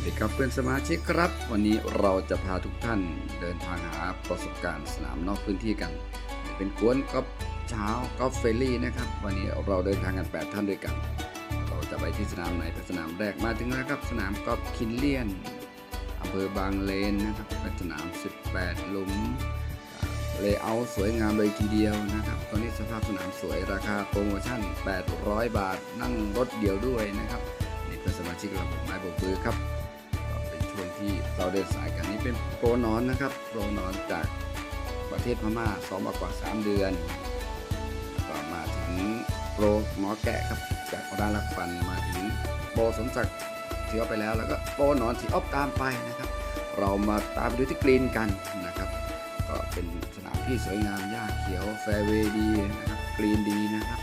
วัสดีครับเพื่อนสมาชิกครับ วันนี้เราจะพาทุกท่านเดินทางหาประสบการณ์สนามนอกพื้นที่กัน เป็นกวนกอล์ฟเช้ากอล์ฟเฟรลี่นะครับ วันนี้เราเดินทางกัน 8 ท่านด้วยกัน เราจะไปที่สนามไหนเป็นสนามแรกมาถึงแล้วครับ สนามกอล์ฟคินเลียนอำเภอบางเลนนะครับเป็นสนาม 18 หลุมเลเยอร์สวยงามเลยทีเดียวนะครับ ตอนนี้สภาพสนามสวยราคาโปรโมชั่น 800 บาทนั่งรถเดียวด้วยนะครับนี่เพื่อนสมาชิกเราผมไม้โบกมือครับ ก็เป็นช่วงที่เราเดินสายกันนี่เป็นโปรนอนนะครับโปรนอนจากประเทศพม่าซ้อมมากว่า 3 เดือนแล้วก็มาถึงโปรหมอแกะครับจากร้านรักฟันมาถึงโปรสมศักดิ์ที่เอาไปแล้วแล้วก็โปรนอนที่ออฟตามไปนะครับ เรามาตามไปดูที่กรีนกันนะครับก็เป็นสนามที่สวยงามหญ้าเขียวแฟร์เวย์ดีนะครับกรีนดีนะครับ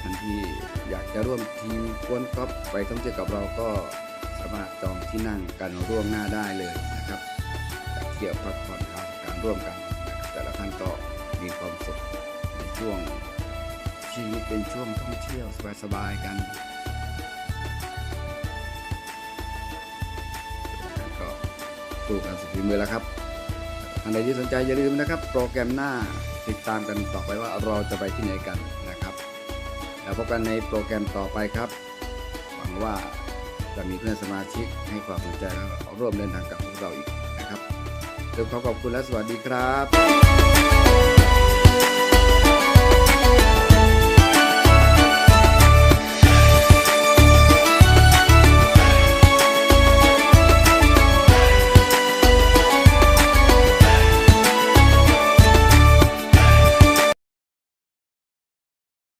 ท่านที่อยากจะร่วมทีมกวนกอล์ฟไปท่องเที่ยวกับเราก็ามารถจองที่นั่งกันร่วงหน้าได้เลยนะครับเที่ยวพักผ่อนทางการร่วมกัน แต่ละท่านก็มีความสุขในช่วงชีวิตเป็นช่วงท่องเที่ยวสบายๆกันก็สู้กันสุดฝีมือแล้วครับท่านใดที่สนใจอย่าลืมนะครับ โปรแกรมหน้าติดตามกันต่อไปว่าเราจะไปที่ไหนกันนะครับ แล้วพบกันในโปรแกรมต่อไปครับหวังว่า จะมีเพื่อนสมาชิกให้ความสนใจแล้วร่วมเดินทางกับพวกเราอีกนะครับด้วยความขอบคุณและสวัสดีครับ